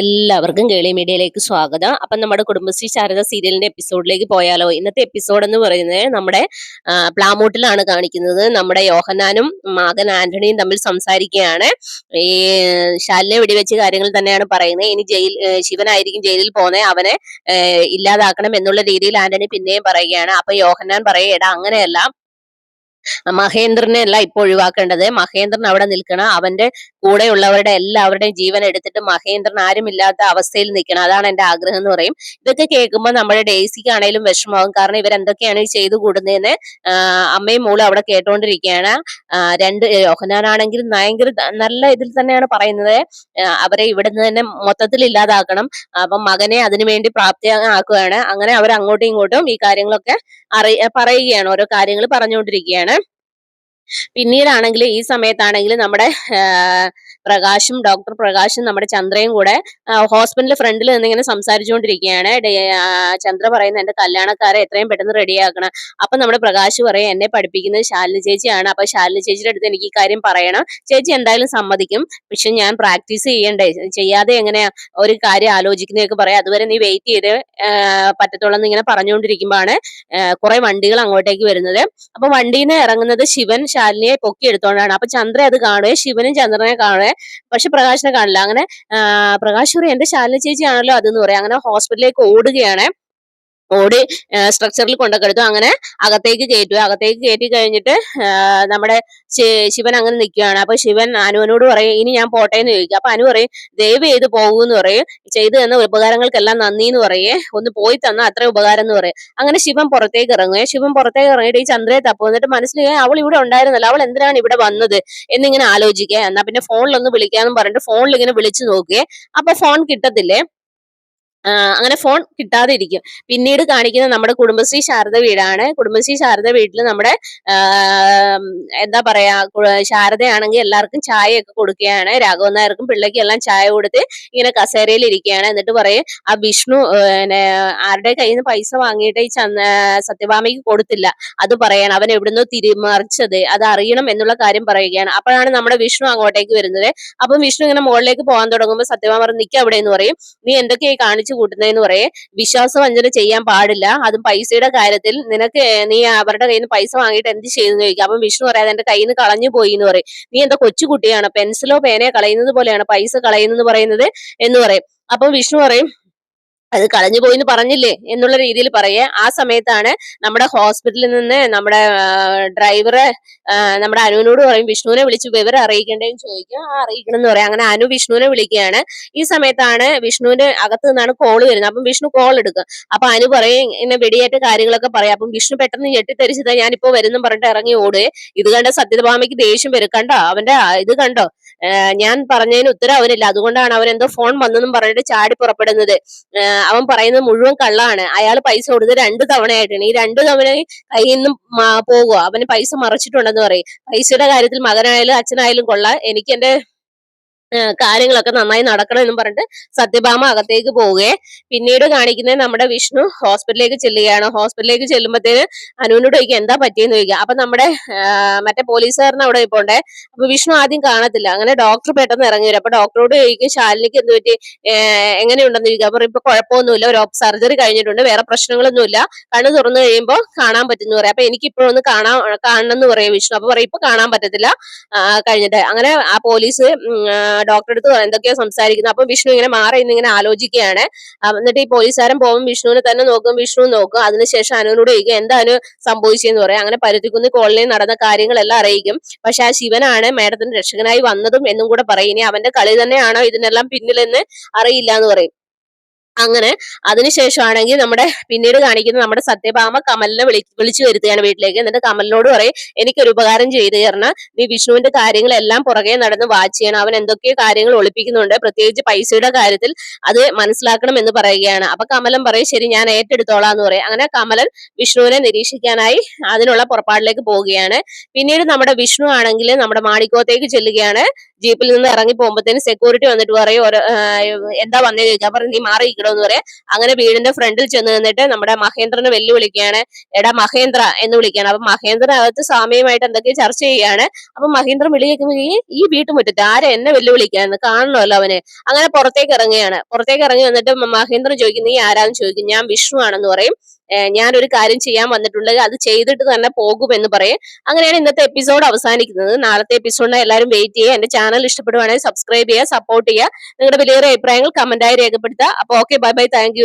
എല്ലാവർക്കും കേളി മീഡിയയിലേക്ക് സ്വാഗതം. അപ്പം നമ്മുടെ കുടുംബശ്രീ ശാരദ സീരിയലിന്റെ എപ്പിസോഡിലേക്ക് പോയാലോ? ഇന്നത്തെ എപ്പിസോഡ് എന്ന് പറയുന്നത് നമ്മുടെ പ്ലാമൂട്ടിലാണ് കാണിക്കുന്നത്. നമ്മുടെ യോഹനാനും മകൻ ആന്റണിയും തമ്മിൽ സംസാരിക്കുകയാണ്. ഈ ശാലിനെ വെടിവെച്ച് കാര്യങ്ങൾ തന്നെയാണ് പറയുന്നത്. ഇനി ജയിൽ ശിവനായിരിക്കും ജയിലിൽ പോകുന്നത്. അവനെ ഇല്ലാതാക്കണം എന്നുള്ള രീതിയിൽ ആന്റണി പിന്നെയും പറയുകയാണ്. അപ്പൊ യോഹന്നാൻ പറയേടാ അങ്ങനെയല്ല. മഹേന്ദ്രനെ അല്ല ഇപ്പൊ ഒഴിവാക്കേണ്ടത്. മഹേന്ദ്രൻ അവിടെ നിൽക്കണം അവന്റെ കൂടെയുള്ളവരുടെ എല്ലാവരുടെയും ജീവൻ എടുത്തിട്ട് മഹേന്ദ്രൻ ആരുമില്ലാത്ത അവസ്ഥയിൽ നിൽക്കണം. അതാണ് എന്റെ ആഗ്രഹം എന്ന് പറയും. ഇതൊക്കെ കേൾക്കുമ്പോൾ നമ്മുടെ ഡേസിക്ക് ആണെങ്കിലും വിഷമമാകും. കാരണം ഇവരെന്തൊക്കെയാണ് ഈ ചെയ്തു കൂടുന്നതെന്ന് അമ്മയും മോളും അവിടെ കേട്ടോണ്ടിരിക്കുകയാണ്. രണ്ട് യോഹനാനാണെങ്കിൽ ഭയങ്കര നല്ല ഇതിൽ തന്നെയാണ് പറയുന്നത്. അവരെ ഇവിടുന്ന് തന്നെ മൊത്തത്തിൽ ഇല്ലാതാക്കണം. അപ്പം മകനെ അതിനുവേണ്ടി പ്രാപ്തിയാക്കുകയാണ്. അങ്ങനെ അവർ അങ്ങോട്ടും ഇങ്ങോട്ടും ഈ കാര്യങ്ങളൊക്കെ അറി പറയുകയാണ്. ഓരോ കാര്യങ്ങൾ പറഞ്ഞുകൊണ്ടിരിക്കുകയാണ്. പിന്നീടാണെങ്കിൽ ഈ സമയത്താണെങ്കിൽ നമ്മുടെ പ്രകാശും ഡോക്ടർ പ്രകാശും നമ്മുടെ ചന്ദ്രയും കൂടെ ഹോസ്പിറ്റലിൽ ഫ്രണ്ടിൽ നിന്നിങ്ങനെ സംസാരിച്ചുകൊണ്ടിരിക്കുകയാണ്. ചന്ദ്ര പറയുന്നത് എന്റെ കല്യാണക്കാരെ എത്രയും പെട്ടെന്ന് റെഡിയാക്കണം അപ്പൊ നമ്മുടെ പ്രകാശ് പറയും എന്നെ പഠിപ്പിക്കുന്നത് ശാലിനി ചേച്ചിയാണ്. അപ്പൊ ശാലിനി ചേച്ചിയുടെ അടുത്ത് എനിക്ക് ഈ കാര്യം പറയണം. ചേച്ചി എന്തായാലും സമ്മതിക്കും. പക്ഷെ ഞാൻ പ്രാക്ടീസ് ചെയ്യണ്ടേ? ചെയ്യാതെ എങ്ങനെയാ ഒരു കാര്യം ആലോചിക്കുന്നതൊക്കെ പറയാം? അതുവരെ നീ വെയിറ്റ് ചെയ്ത് പറ്റത്തുള്ളൂ ഇങ്ങനെ പറഞ്ഞുകൊണ്ടിരിക്കുമ്പോഴാണ് കുറെ വണ്ടികൾ അങ്ങോട്ടേക്ക് വരുന്നത്. അപ്പൊ വണ്ടിയിൽ നിന്ന് ഇറങ്ങുന്നത് ശിവൻ ശാലിനിയെ പൊക്കി എടുത്തോണ്ടാണ് അപ്പൊ ചന്ദ്ര അത് കാണുകയും ശിവനും ചന്ദ്രനെ കാണുകയും പക്ഷെ പ്രകാശിനെ കാണില്ല. അങ്ങനെ പ്രകാശ് പറയും എന്റെ ശാലിനി ചേച്ചിയാണല്ലോ അതെന്ന് പറയാം. അങ്ങനെ ഹോസ്പിറ്റലിലേക്ക് ഓടുകയാണ്. ഓടി സ്ട്രക്ചറിൽ കൊണ്ടൊക്കെടുത്തു അങ്ങനെ അകത്തേക്ക് കയറ്റുക അകത്തേക്ക് കയറ്റി കഴിഞ്ഞിട്ട് നമ്മുടെ ശിവൻ അങ്ങനെ നിൽക്കുകയാണ്. അപ്പൊ ശിവൻ അനുവിനോട് പറയും ഇനി ഞാൻ പോട്ടെ എന്ന് ചോദിക്കും അപ്പൊ അനു പറയും ദയവ് ചെയ്ത് പോകൂ എന്ന് പറയും. ചെയ്തു തന്ന ഉപകാരങ്ങൾക്കെല്ലാം നന്ദി എന്ന് പറയേ. ഒന്ന് പോയി തന്ന അത്ര ഉപകാരം എന്ന് പറയും. അങ്ങനെ ശിവൻ പുറത്തേക്ക് ഇറങ്ങുക. ശിവൻ പുറത്തേക്ക് ഇറങ്ങിയിട്ട് ഈ ചന്ദ്രയെ തപ്പ്. എന്നിട്ട് മനസ്സിൽ അവൾ ഇവിടെ ഉണ്ടായിരുന്നല്ലോ. അവൾ എന്തിനാണ് ഇവിടെ വന്നത്? എന്നിങ്ങനെ ആലോചിക്കുക. എന്നാ പിന്നെ ഫോണിലൊന്ന് വിളിക്കാന്ന് പറഞ്ഞിട്ട് ഫോണിൽ ഇങ്ങനെ വിളിച്ചു നോക്കുകയെ അപ്പൊ ഫോൺ കിട്ടത്തില്ലേ? അങ്ങനെ ഫോൺ കിട്ടാതെ ഇരിക്കും പിന്നീട് കാണിക്കുന്നത് നമ്മുടെ കുടുംബശ്രീ ശാരദ വീടാണ്. കുടുംബശ്രീ ശാരദ വീട്ടിൽ നമ്മുടെ എന്താ പറയാ ശാരദയാണെങ്കിൽ എല്ലാവർക്കും ചായയൊക്കെ കൊടുക്കുകയാണ്. രാഘവൻ നായർക്കും പിള്ളേക്കും എല്ലാം ചായ കൊടുത്ത് ഇങ്ങനെ കസേരയിൽ ഇരിക്കുകയാണ്. എന്നിട്ട് പറയും ആ വിഷ്ണു ആരുടെ കയ്യിൽ നിന്ന് പൈസ വാങ്ങിയിട്ട് ഈ സത്യഭാമയ്ക്ക് കൊടുത്തില്ല. അത് പറയാണ് അവൻ എവിടുന്നോ തിരിമറിച്ചത്. അത് അറിയണം എന്നുള്ള കാര്യം പറയുകയാണ്. അപ്പോഴാണ് നമ്മുടെ വിഷ്ണു അങ്ങോട്ടേക്ക് വരുന്നത്. അപ്പം വിഷ്ണു ഇങ്ങനെ മുകളിലേക്ക് പോകാൻ തുടങ്ങുമ്പോൾ സത്യഭാമ നിൽക്കുക അവിടെ എന്ന് പറയും. നീ എന്തൊക്കെയായി കാണിച്ചു കൂട്ടുന്നതെന്ന് പറയേ. വിശ്വാസവഞ്ചന ചെയ്യാൻ പാടില്ല. അതും പൈസയുടെ കാര്യത്തിൽ നിനക്ക് നീ അവരുടെ കയ്യിൽ നിന്ന് പൈസ വാങ്ങിയിട്ട് എന്ത് ചെയ്തെന്ന് ചോദിക്കും. അപ്പം വിഷ്ണു പറയാതെ എന്റെ കയ്യിൽ നിന്ന് കളഞ്ഞു പോയി എന്ന് പറയും. നീ എന്താ കൊച്ചുകുട്ടിയാണ് പെൻസിലോ പേനയോ കളയുന്നത് പോലെയാണ്? പൈസ കളയുന്നത് പറയുന്നത്? എന്ന് പറയും. അപ്പം വിഷ്ണു പറയും അത് കളഞ്ഞു പോയി എന്ന് പറഞ്ഞില്ലേ എന്നുള്ള രീതിയിൽ പറയേ ആ സമയത്താണ് നമ്മുടെ ഹോസ്പിറ്റലിൽ നിന്ന് നമ്മുടെ ഡ്രൈവറെ നമ്മുടെ അനുവിനോട് പറയും വിഷ്ണുവിനെ വിളിച്ച് വിവരം അറിയിക്കേണ്ടതെന്ന് ചോദിക്കും ആ അറിയിക്കണം എന്ന് പറയാം. അങ്ങനെ അനു വിഷ്ണുവിനെ വിളിക്കുകയാണ്. ഈ സമയത്താണ് വിഷ്ണുവിന്റെ അകത്ത് നിന്നാണ് കോൾ വരുന്നത്. അപ്പം വിഷ്ണു കോൾ എടുക്കും. അപ്പൊ അനു പറയും ഇങ്ങനെ വെടിയേറ്റ കാര്യങ്ങളൊക്കെ പറയാം. അപ്പം വിഷ്ണു പെട്ടെന്ന് ഞെട്ടിത്തെറിച്ചത് ഞാനിപ്പോ വരുന്നു പറഞ്ഞിട്ട് ഇറങ്ങി ഓട് ഇത് കണ്ട സത്യഭാമയ്ക്ക് ദേഷ്യം വരും. കണ്ടോ? അവന്റെ ഇത് കണ്ടോ? ഞാൻ പറഞ്ഞതിന് ഉത്തരം അവനില്ല. അതുകൊണ്ടാണ് അവൻ എന്തോ ഫോൺ വന്നെന്നും പറഞ്ഞിട്ട് ചാടി പുറപ്പെടുന്നത്. അവൻ പറയുന്നത് മുഴുവൻ കള്ളാണ്. അയാൾ പൈസ കൊടുത്ത് രണ്ട് തവണയായിട്ടാണ്. ഈ രണ്ട് തവണ കയ്യിൽ നിന്നും പോകുക അവന് പൈസ മറച്ചിട്ടുണ്ടെന്ന് പറയും. പൈസയുടെ കാര്യത്തിൽ മകനായാലും അച്ഛനായാലും കൊള്ളാം. എനിക്ക് എന്റെ കാര്യങ്ങളൊക്കെ നന്നായി നടക്കണം എന്നും പറഞ്ഞിട്ട് സത്യഭാമ അകത്തേക്ക് പോവുകയെ. പിന്നീട് കാണിക്കുന്നത് നമ്മുടെ വിഷ്ണു ഹോസ്പിറ്റലിലേക്ക് ചെല്ലുകയാണ്. ഹോസ്പിറ്റലിലേക്ക് ചെല്ലുമ്പോഴത്തേന് അനുവിനോട് ചോദിക്കുക എന്താ പറ്റിയെന്ന് ചോദിക്കുക? അപ്പൊ നമ്മുടെ മറ്റേ പോലീസുകാരൻ അവിടെ ഇപ്പോണ്ടേ അപ്പൊ വിഷ്ണു ആദ്യം കാണത്തില്ല. അങ്ങനെ ഡോക്ടർ പെട്ടെന്ന് ഇറങ്ങി വരും. അപ്പൊ ഡോക്ടറോട് ചോദിക്കും ശാലിനിക്ക് എന്ത് പറ്റി? എങ്ങനെയുണ്ടെന്ന് ചോദിക്കുക അപ്പൊ ഇപ്പൊ കുഴപ്പമൊന്നുമില്ല. ഒരു സർജറി കഴിഞ്ഞിട്ടുണ്ട്. വേറെ പ്രശ്നങ്ങളൊന്നുമില്ല. കണ്ണ് തുറന്നു കഴിയുമ്പോൾ കാണാൻ പറ്റുന്നു പറയാം. അപ്പൊ എനിക്ക് ഇപ്പോഴൊന്ന് കാണാൻ കാണണം എന്ന് പറയും വിഷ്ണു. അപ്പൊ പറയും ഇപ്പൊ കാണാൻ പറ്റത്തില്ല. കഴിഞ്ഞിട്ട്. അങ്ങനെ ആ പോലീസ് ഡോക്ടറെ അടുത്ത് എന്തൊക്കെയോ സംസാരിക്കുന്നത് അപ്പൊ വിഷ്ണു ഇങ്ങനെ മാറി ഇന്നിങ്ങനെ ആലോചിക്കുകയാണ്. എന്നിട്ട് ഈ പോലീസുകാരൻ പോകും വിഷ്ണുവിനെ തന്നെ നോക്കും വിഷ്ണു നോക്കും. അതിനുശേഷം അനുവിനോട് ചോദിക്കും എന്താ അനു സംഭവിച്ചെന്ന് പറയാം. അങ്ങനെ പരുത്തിക്കുന്ന് കോളനിയിൽ നടന്ന കാര്യങ്ങളെല്ലാം അറിയിക്കും. പക്ഷെ ആ ശിവനാണ് മേഡത്തിന്റെ രക്ഷകനായി വന്നതും എന്നും കൂടെ പറയും. ഇനി അവന്റെ കളി തന്നെയാണോ ഇതിനെല്ലാം പിന്നിലെന്ന് അറിയില്ല എന്ന് പറയും. അങ്ങനെ അതിനുശേഷമാണെങ്കിൽ നമ്മുടെ പിന്നീട് കാണിക്കുന്ന നമ്മുടെ സത്യഭാമ കമലിനെ വിളി വിളിച്ചു വരുത്തുകയാണ് വീട്ടിലേക്ക്. എന്നിട്ട് കമലിനോട് പറയും എനിക്കൊരു ഉപകാരം ചെയ്തു തരണം. നീ വിഷ്ണുവിന്റെ കാര്യങ്ങളെല്ലാം പുറകെ നടന്ന് വാച്ച് ചെയ്യണം. അവൻ എന്തൊക്കെയോ കാര്യങ്ങൾ ഒളിപ്പിക്കുന്നുണ്ട്. പ്രത്യേകിച്ച് പൈസയുടെ കാര്യത്തിൽ അത് മനസ്സിലാക്കണം എന്ന് പറയുകയാണ്. അപ്പൊ കമലൻ പറയും ശരി ഞാൻ ഏറ്റെടുത്തോളാം എന്ന് പറയും. അങ്ങനെ കമലൻ വിഷ്ണുവിനെ നിരീക്ഷിക്കാനായി അതിനുള്ള പുറപ്പാടിലേക്ക് പോവുകയാണ്. പിന്നീട് നമ്മുടെ വിഷ്ണു ആണെങ്കിൽ നമ്മുടെ മാണിക്കോത്തേക്ക് ചെല്ലുകയാണ്. ജീപ്പിൽ നിന്ന് ഇറങ്ങി പോകുമ്പോഴത്തേന് സെക്യൂരിറ്റി വന്നിട്ട് പറയും "ഒരു, എന്താ വന്നേ ചോദിക്കാം. പറയും നീ മാറി എന്ന് പറയാം. അങ്ങനെ വീടിന്റെ ഫ്രണ്ടിൽ ചെന്ന് നിന്നിട്ട് നമ്മുടെ മഹേന്ദ്രനെ വെല്ലുവിളിക്കുകയാണ്. എടാ മഹേന്ദ്ര എന്ന് വിളിക്കുകയാണ്. അപ്പൊ മഹേന്ദ്ര അകത്ത് സ്വാമിയുമായിട്ട് എന്തൊക്കെ ചർച്ച ചെയ്യുകയാണ്. അപ്പൊ മഹേന്ദ്രൻ വിളി കേൾക്കുമ്പോൾ ഈ വീട്ടുമുറ്റത്ത് ആരെ എന്നെ വെല്ലുവിളിക്കാന്ന് കാണണമല്ലോ അവന്. അങ്ങനെ പുറത്തേക്ക് ഇറങ്ങുകയാണ്. പുറത്തേക്ക് ഇറങ്ങി വന്നിട്ട് മഹേന്ദ്രൻ ചോദിക്കും നീ ആരാന്ന് ചോദിക്കും? ഞാൻ വിഷ്ണു ആണെന്ന് പറയും. ഞാനൊരു കാര്യം ചെയ്യാൻ വന്നിട്ടുള്ളത് അത് ചെയ്തിട്ട് തന്നെ പോകുമെന്ന് പറയും. അങ്ങനെയാണ് ഇന്നത്തെ എപ്പിസോഡ് അവസാനിക്കുന്നത്. നാളത്തെ എപ്പിസോഡിനെ എല്ലാവരും വെയിറ്റ് ചെയ്യുക. എന്റെ ചാനൽ ഇഷ്ടപ്പെടുവാണെങ്കിൽ സബ്സ്ക്രൈബ് ചെയ്യുക സപ്പോർട്ട് ചെയ്യുക. നിങ്ങളുടെ വലിയൊരു അഭിപ്രായങ്ങൾ കമന്റായി രേഖപ്പെടുത്തുക. അപ്പൊ ഓക്കെ ബൈ ബൈ താങ്ക്